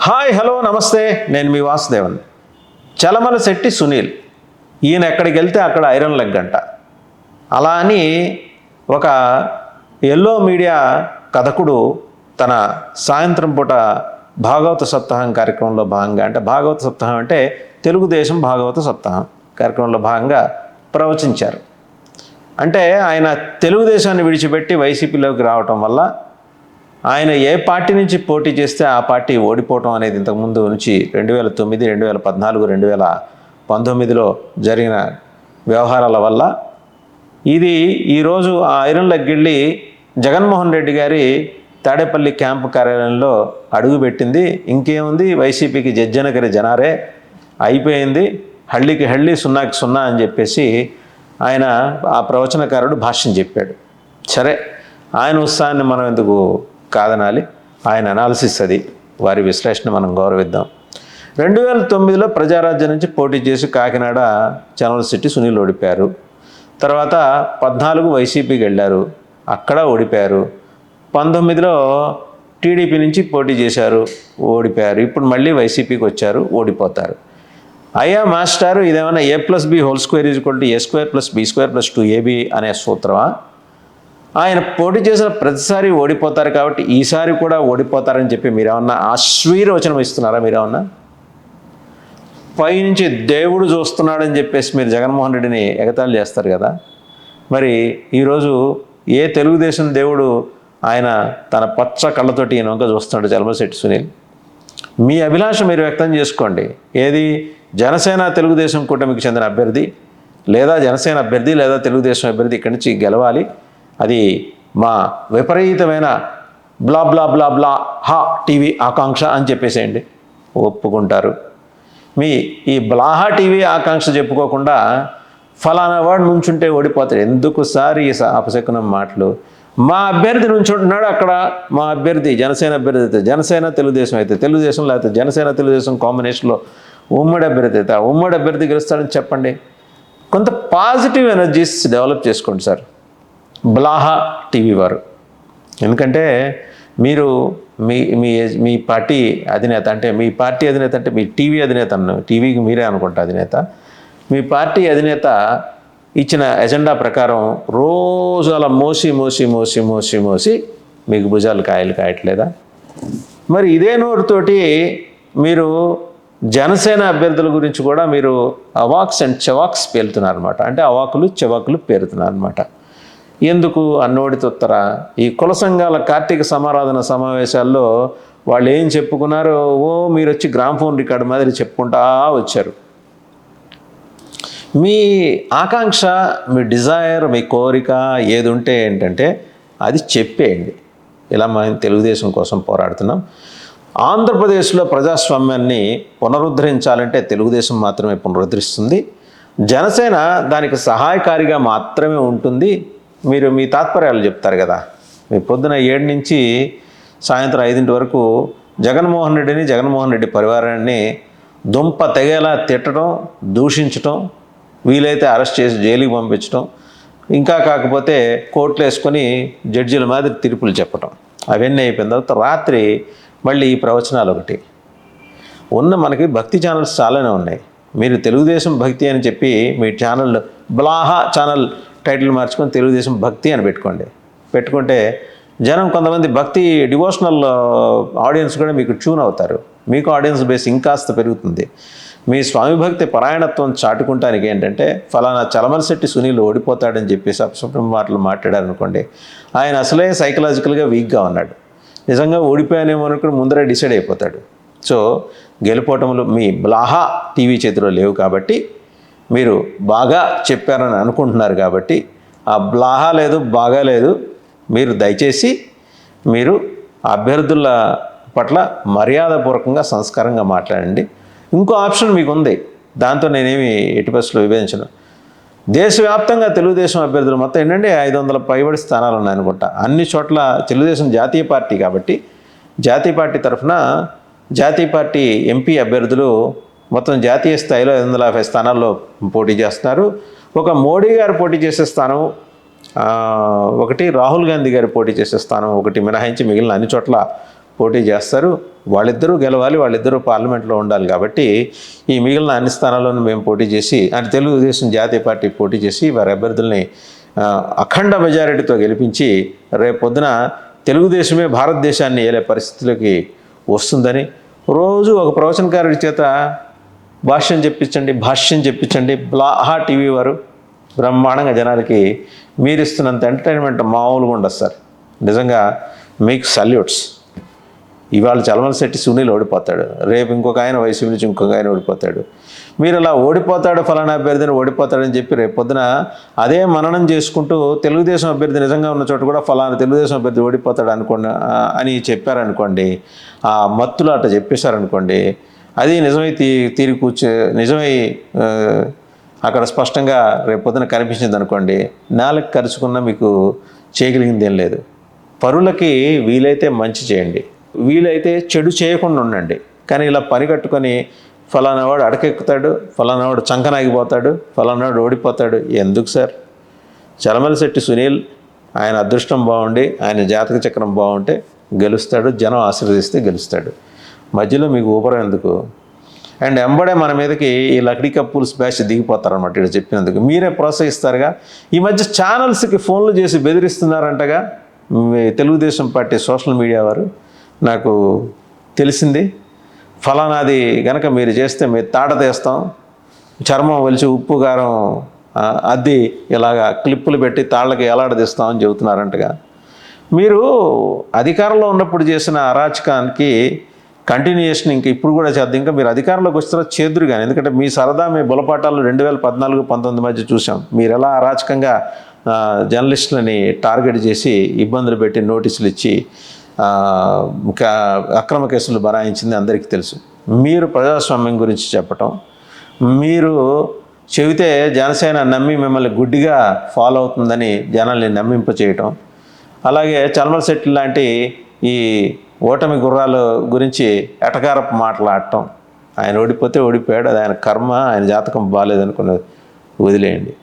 Hi hello నమస్తే. నేను మీ వాసుదేవన్. చలమల శెట్టి సునీల్. ఈయన ఎక్కడికి వెళ్తే అక్కడ ఐరన్ లెగ్ అంట. అలా అని ఒక ఎల్లో మీడియా కథకుడు తన సాయంత్రం పూట భాగవత సప్తాహం కార్యక్రమంలో భాగంగా అంటే భాగవత సప్తాహం అంటే తెలుగుదేశం భాగవత సప్తాహం కార్యక్రమంలో భాగంగా ప్రవచించారు. అంటే ఆయన తెలుగుదేశాన్ని విడిచిపెట్టి వైసీపీలోకి రావటం వల్ల ఆయన ఏ పార్టీ నుంచి పోటీ చేస్తే ఆ పార్టీ ఓడిపోవటం అనేది ఇంతకుముందు నుంచి రెండు వేల తొమ్మిది రెండు వేల పద్నాలుగు రెండు వేల పంతొమ్మిదిలో జరిగిన వ్యవహారాల వల్ల ఇది ఈరోజు ఆ ఐరన్ లగ్గిళ్ళి జగన్మోహన్ రెడ్డి గారి తాడేపల్లి క్యాంపు కార్యాలయంలో అడుగుపెట్టింది. ఇంకేముంది? వైసీపీకి జజ్జనగరి జనారే అయిపోయింది. హళ్ళికి హళ్ళి సున్నాకి సున్నా అని చెప్పేసి ఆయన ఆ ప్రవచనకారుడు భాష్యం చెప్పాడు. సరే ఆయన ఉత్సాహాన్ని మనం ఎందుకు కాదనాలి. ఆయన అనాలిసిస్ అది. వారి విశ్లేషణ మనం గౌరవిద్దాం. రెండు వేల తొమ్మిదిలో ప్రజారాజ్యం నుంచి పోటీ చేసి కాకినాడ జనరల్ సిటీ సునీల్ ఓడిపోయారు. తర్వాత పద్నాలుగు వైసీపీకి వెళ్ళారు. అక్కడ ఓడిపోయారు. పంతొమ్మిదిలో టీడీపీ నుంచి పోటీ చేశారు. ఓడిపోయారు. ఇప్పుడు మళ్ళీ వైసీపీకి వచ్చారు. ఓడిపోతారు. అయ్యా మాస్టారు ఇదేమైనా A plus B whole square is equal to A square plus B square plus two AB అనే సూత్రమా? ఆయన పోటీ చేసిన ప్రతిసారి ఓడిపోతారు కాబట్టి ఈసారి కూడా ఓడిపోతారని చెప్పి మీరేమన్నా ఆశ్వీరవచనం ఇస్తున్నారా మీరేమన్నా? పైనుంచి దేవుడు చూస్తున్నాడని చెప్పేసి మీరు జగన్మోహన్ రెడ్డిని ఎగతాళి చేస్తారు కదా. మరి ఈరోజు ఏ తెలుగుదేశం దేవుడు ఆయన తన పచ్చ కళ్ళతోటి ఈయన వంక చూస్తున్నాడు చలమశెట్టి సునీల్? మీ అభిలాష మీరు వ్యక్తం చేసుకోండి. ఏది? జనసేన తెలుగుదేశం కూటమికి చెందిన అభ్యర్థి లేదా జనసేన అభ్యర్థి లేదా తెలుగుదేశం అభ్యర్థి ఇక్కడి నుంచి గెలవాలి. అది మా విపరీతమైన బ్లా బ్లా బ్లా బ్లా హా టీవీ ఆకాంక్ష అని చెప్పేసేయండి. ఒప్పుకుంటారు. మీ ఈ బ్లాహా టీవీ ఆకాంక్ష చెప్పుకోకుండా ఫలానా వాడు నుంచుంటే ఓడిపోతాడు. ఎందుకు సార్ ఈ స- అపశకునం మాటలు? మా అభ్యర్థి నుంచుంటున్నాడు అక్కడ. మా అభ్యర్థి జనసేన అభ్యర్థి అయితే జనసేన తెలుగుదేశం అయితే తెలుగుదేశం లేకపోతే జనసేన తెలుగుదేశం కాంబినేషన్లో ఉమ్మడి అభ్యర్థి అయితే ఉమ్మడి అభ్యర్థి గెలుస్తాడని చెప్పండి. కొంత పాజిటివ్ ఎనర్జీస్ డెవలప్ చేసుకోండి సార్. బ్లాహా టీవీ వారు. ఎందుకంటే మీరు మీ మీ మీ పార్టీ అధినేత అంటే మీ పార్టీ అధినేత అంటే మీ టీవీ అధినేత టీవీకి మీరే అనుకుంటా అధినేత. మీ పార్టీ అధినేత ఇచ్చిన ఎజెండా ప్రకారం రోజు అలా మోసి మోసి మోసి మోసి మోసి మీకు భుజాలు కాయలు కాయట్లేదా? మరి ఇదే నోరుతోటి మీరు జనసేన అభ్యర్థుల గురించి కూడా మీరు అవాక్స్ అండ్ చెవాక్స్ పేలుతున్నారనమాట అంటే అవాకులు చెవాకులు పేరుతున్నారనమాట ఎందుకు అన్నోడి తొత్తర? ఈ కుల సంఘాల కార్తీక సమారాధన సమావేశాల్లో వాళ్ళు ఏం చెప్పుకున్నారో ఓ మీరు వచ్చి గ్రామ్ ఫోన్ రికార్డు మాదిరి చెప్పుకుంటా వచ్చారు. మీ ఆకాంక్ష మీ డిజైర్ మీ కోరిక ఏది ఉంటే ఏంటంటే అది చెప్పేయండి. ఇలా మనం తెలుగుదేశం కోసం పోరాడుతున్నాం. ఆంధ్రప్రదేశ్లో ప్రజాస్వామ్యాన్ని పునరుద్ధరించాలంటే తెలుగుదేశం మాత్రమే పునరుద్ధరిస్తుంది. జనసేన దానికి సహాయకారిగా మాత్రమే ఉంటుంది. మీరు మీ తాత్పర్యాలు చెప్తారు కదా. మీ పొద్దున ఏడు నుంచి సాయంత్రం ఐదింటి వరకు జగన్మోహన్ రెడ్డిని జగన్మోహన్ రెడ్డి పరివారాన్ని దుంప తెగేలా తిట్టడం దూషించటం వీలైతే అరెస్ట్ చేసి జైలుకి పంపించడం ఇంకా కాకపోతే కోర్టులు వేసుకొని జడ్జీల మాదిరి తీర్పులు చెప్పటం. అవన్నీ అయిపోయిన తర్వాత రాత్రి మళ్ళీ ఈ ప్రవచనాలు ఒకటి. ఉన్న మనకి భక్తి ఛానల్స్ చాలానే ఉన్నాయి. మీరు తెలుగుదేశం భక్తి అని చెప్పి మీ ఛానల్ బ్లాహా ఛానల్ టైటిల్ మార్చుకొని తెలుగుదేశం భక్తి అని పెట్టుకోండి. పెట్టుకుంటే జనం కొంతమంది భక్తి డివోషనల్ ఆడియన్స్ కూడా మీకు ట్యూన్ అవుతారు. మీకు ఆడియన్స్ బేస్ ఇంకాస్త పెరుగుతుంది. మీ స్వామి భక్తి పరాయణత్వం చాటుకుంటానికి ఏంటంటే ఫలానా చలమలశెట్టి సునీల్ ఓడిపోతాడని చెప్పేసి అపశుభ్రం మాటలు మాట్లాడారనుకోండి ఆయన అసలే సైకలాజికల్గా వీక్గా ఉన్నాడు. నిజంగా ఓడిపోయానేమో అనుకుని ముందరే డిసైడ్ అయిపోతాడు. సో గెలుపోవటంలో మీ బ్లాహా టీవీ చేతిలో లేవు కాబట్టి మీరు బాగా చెప్పారని అనుకుంటున్నారు కాబట్టి ఆ బ్లాహా లేదు బాగా లేదు. మీరు దయచేసి మీరు అభ్యర్థుల పట్ల మర్యాదపూర్వకంగా సంస్కారంగా మాట్లాడండి. ఇంకో ఆప్షన్ మీకు ఉంది దాంతో నేనేమి ఎటు బస్సులో విభజించను దేశవ్యాప్తంగా తెలుగుదేశం అభ్యర్థులు మొత్తం ఏంటంటే ఐదు వందల పైబడి స్థానాలు ఉన్నాయి అనుకుంటా. అన్ని చోట్ల తెలుగుదేశం జాతీయ పార్టీ కాబట్టి జాతీయ పార్టీ తరఫున జాతీయ పార్టీ ఎంపీ అభ్యర్థులు మొత్తం జాతీయ స్థాయిలో ఐదు వందల యాభై స్థానాల్లో పోటీ చేస్తున్నారు. ఒక మోడీ గారు పోటీ చేసే స్థానం ఒకటి రాహుల్ గాంధీ గారు పోటీ చేసే స్థానం ఒకటి మినహాయించి మిగిలిన అన్ని చోట్ల పోటీ చేస్తారు. వాళ్ళిద్దరూ గెలవాలి వాళ్ళిద్దరూ పార్లమెంట్లో ఉండాలి కాబట్టి ఈ మిగిలిన అన్ని స్థానాల్లోనూ మేము పోటీ చేసి అంటే తెలుగుదేశం జాతీయ పార్టీ పోటీ చేసి వారి అభ్యర్థుల్ని అఖండ మెజారిటీతో గెలిపించి రేపు పొద్దున తెలుగుదేశమే భారతదేశాన్ని ఏలే పరిస్థితిలోకి వస్తుందని రోజు ఒక ప్రవచనకారుడి చేత భాష్యం చెప్పించండి భాష్యం చెప్పించండి. బ్లాహా టీవీ వారు బ్రహ్మాండంగా జనాలకి మీరు ఇస్తున్నంత ఎంటర్టైన్మెంట్ మామూలుగా ఉండదు సార్. నిజంగా మీకు సల్యూట్స్. ఇవాళ చలమల శెట్టి సునీల్ ఓడిపోతాడు. రేపు ఇంకొక ఆయన వయసు నుంచి ఇంకొక ఆయన ఓడిపోతాడు. మీరు అలా ఓడిపోతాడు ఫలానా అభ్యర్థిని ఓడిపోతాడని చెప్పి రేపు పొద్దున అదే మననం చేసుకుంటూ తెలుగుదేశం అభ్యర్థి నిజంగా ఉన్న చోట కూడా ఫలానా తెలుగుదేశం అభ్యర్థి ఓడిపోతాడు అనుకోండి అని చెప్పారనుకోండి ఆ మత్తులు అట్లా చెప్పేశారనుకోండి అది నిజమై తీ తీరి కూర్చో నిజమై అక్కడ స్పష్టంగా రేపు పొద్దున కనిపించింది అనుకోండి నేలకు ఖర్చుకున్న మీకు చేయగలిగింది ఏం లేదు. పరులకి వీలైతే మంచి చేయండి. వీలైతే చెడు చేయకుండా ఉండండి. కానీ ఇలా పని కట్టుకొని ఫలానావాడు అడకెక్కుతాడు ఫలానావాడు చంకనాగిపోతాడు ఫలానాడు ఓడిపోతాడు. ఎందుకు సార్? చలమల శెట్టి సునీల్ ఆయన అదృష్టం బాగుండి ఆయన జాతక చక్రం బాగుంటే గెలుస్తాడు జనం ఆశీర్వదిస్తే గెలుస్తాడు. మధ్యలో మీకు ఊపరం ఎందుకు? అండ్ ఎంబడే మన మీదకి ఈ లక్డీ కప్పుల్స్ బ్యాచ్ దిగిపోతారన్నమాట ఇక్కడ చెప్పినందుకు. మీరే ప్రోత్సహిస్తారుగా? ఈ మధ్య ఛానల్స్కి ఫోన్లు చేసి బెదిరిస్తున్నారంటగా మీ తెలుగుదేశం పార్టీ సోషల్ మీడియా వారు. నాకు తెలిసింది. ఫలానాది గనక మీరు చేస్తే మీరు తాట తీస్తాం. చర్మం వలిచి ఉప్పు కారం అద్ది ఇలాగా క్లిప్పులు పెట్టి తాళ్ళకి ఎలాడదీస్తామని చెబుతున్నారంటగా. మీరు అధికారంలో ఉన్నప్పుడు చేసిన అరాచకానికి కంటిన్యూషన్ ఇంక ఇప్పుడు కూడా చేద్దాం. ఇంకా మీరు అధికారంలోకి వస్తారో చేదురు కానీ ఎందుకంటే మీ సరదా మీ బులపాటాలు రెండు వేల పద్నాలుగు పంతొమ్మిది మధ్య చూసాం. మీరు ఎలా అరాచకంగా జర్నలిస్టులని టార్గెట్ చేసి ఇబ్బందులు పెట్టి నోటీసులు ఇచ్చి అక్రమ కేసులు బనాయించింది అందరికీ తెలుసు. మీరు ప్రజాస్వామ్యం గురించి చెప్పటం మీరు చెబితే జనసేన నమ్మి మిమ్మల్ని గుడ్డిగా ఫాలో అవుతుందని జనాల్ని నమ్మింప చేయటం అలాగే చల్మల శెట్టి లాంటి ఈ ఓటమి గుర్రాలు గురించి ఎటకారపు మాట్లాడటం. ఆయన ఓడిపోతే ఓడిపోయాడు అది ఆయన కర్మ ఆయన జాతకం బాగాలేదనుకున్నది వదిలేయండి.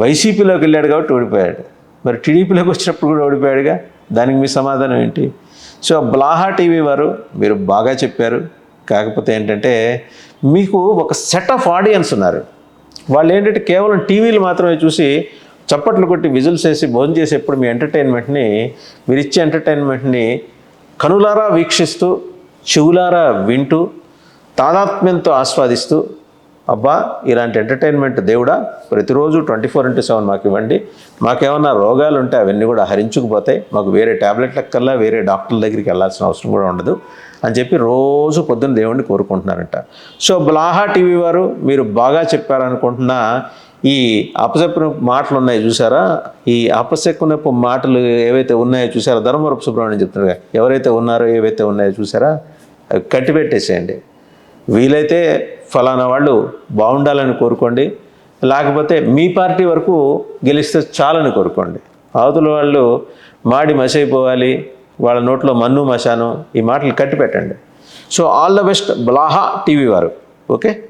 వైసీపీలోకి వెళ్ళాడు కాబట్టి ఓడిపోయాడు. మరి టీడీపీలోకి వచ్చినప్పుడు కూడా ఓడిపోయాడుగా? దానికి మీ సమాధానం ఏంటి? సో బ్లాహా టీవీ వారు మీరు బాగా చెప్పారు. కాకపోతే ఏంటంటే మీకు ఒక సెట్ ఆఫ్ ఆడియన్స్ ఉన్నారు. వాళ్ళు ఏంటంటే కేవలం టీవీలు మాత్రమే చూసి చప్పట్లు కొట్టి విజిల్స్ వేసి భోజనం చేసేప్పుడు మీ ఎంటర్టైన్మెంట్ని మీరు ఇచ్చే ఎంటర్టైన్మెంట్ని కనులారా వీక్షిస్తూ చెవులారా వింటూ తాదాత్మ్యంతో ఆస్వాదిస్తూ అబ్బా ఇలాంటి ఎంటర్టైన్మెంట్ దేవుడా ప్రతిరోజు ట్వంటీ ఫోర్ ఇంటూ సెవెన్ మాకు ఇవ్వండి. మాకేమన్నా రోగాలు ఉంటే అవన్నీ కూడా హరించుకుపోతాయి. మాకు వేరే ట్యాబ్లెట్లకు వేరే డాక్టర్ల దగ్గరికి వెళ్ళాల్సిన అవసరం కూడా ఉండదు అని చెప్పి రోజు పొద్దున్న దేవుణ్ణి కోరుకుంటున్నారంట. సో బ్లాహా టీవీ వారు మీరు బాగా చెప్పారనుకుంటున్నా ఈ అపశకున మాటలు ఉన్నాయి చూసారా? ఈ అపశకునపు మాటలు ఏవైతే ఉన్నాయో చూసారా? ధర్మవరపు సుబ్రహ్మణ్యం చెప్తున్నారు ఎవరైతే ఉన్నారో ఏవైతే ఉన్నాయో చూసారా? అవి కట్టిపెట్టేసేయండి. వీలైతే ఫలానా వాళ్ళు బాగుండాలని కోరుకోండి. లేకపోతే మీ పార్టీ వరకు గెలిస్తే చాలని కోరుకోండి. అవతల వాళ్ళు మాడి మసైపోవాలి వాళ్ళ నోట్లో మన్ను మశాను ఈ మాటలు కట్టి పెట్టండి సో ఆల్ ద బెస్ట్. బ్లాహా టీవీ వారు. ఓకే?